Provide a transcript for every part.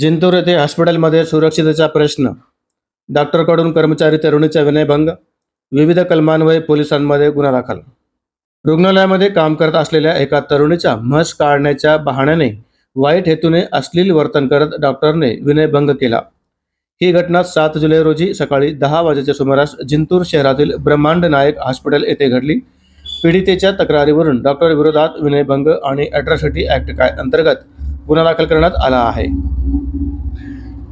जिंतूर येथे हॉस्पिटलमध्ये सुरक्षिततेचा प्रश्न. डॉक्टरकडून कर्मचारी तरुणीचा विनयभंग. विविध कलमान्वये पोलिसांमध्ये गुन्हा दाखल रुग्णालयामध्ये काम करत असलेल्या एका तरुणीचा म्हस काढण्याच्या बहाण्याने वाईट हेतूने अश्लील वर्तन करत डॉक्टरने विनयभंग केला. ही घटना सात जुलै रोजी सकाळी दहा वाजेच्या सुमारास जिंतूर शहरातील ब्रह्मांड नायक हॉस्पिटल येथे घडली. पीडितेच्या तक्रारीवरून डॉक्टर विरोधात विनयभंग आणि अॅट्रॉसिटी ॲक्ट काय अंतर्गत गुन्हा दाखल करण्यात आला आहे.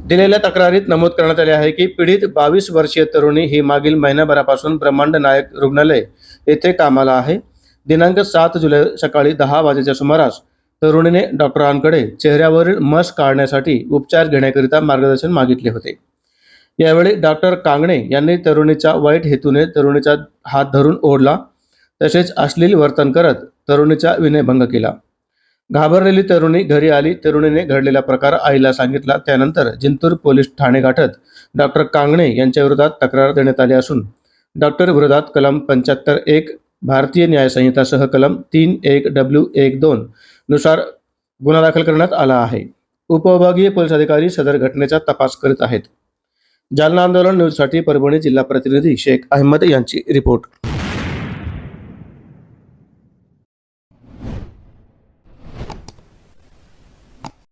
दिलेल्या तक्रारीत नमूद करण्यात आले आहे की पीडित बावीस वर्षीय तरुणी ही मागील महिन्याभरापासून ब्रह्मांड नायक रुग्णालय येथे कामाला आहे. दिनांक सात जुलै सकाळी दहा वाजेच्या सुमारास तरुणीने डॉक्टरांकडे चेहऱ्यावरील मस काढण्यासाठी उपचार घेण्याकरिता मार्गदर्शन मागितले होते. यावेळी डॉक्टर कांगणे यांनी तरुणीच्या वाईट हेतूने तरुणीचा हात धरून ओढला. तसेच अश्लील वर्तन करत तरुणीचा विनयभंग केला. घाबरलेली तरुणी घरी आली. तरुणीने घडलेला प्रकार आईला सांगितला. त्यानंतर जिंतूर पोलीस ठाणे गाठत डॉक्टर कांगणे यांच्या विरोधात तक्रार देण्यात आली असून डॉक्टर विरोधात कलम पंच्याहत्तर एक भारतीय न्याय संहितासह कलम तीन एक डब्ल्यू एक दोन नुसार गुन्हा दाखल करण्यात आला आहे. उपविभागीय पोलीस अधिकारी सदर घटनेचा तपास करीत आहेत. जालना आंदोलन न्यूजसाठी परभणी जिल्हा प्रतिनिधी शेख अहमद यांची रिपोर्ट.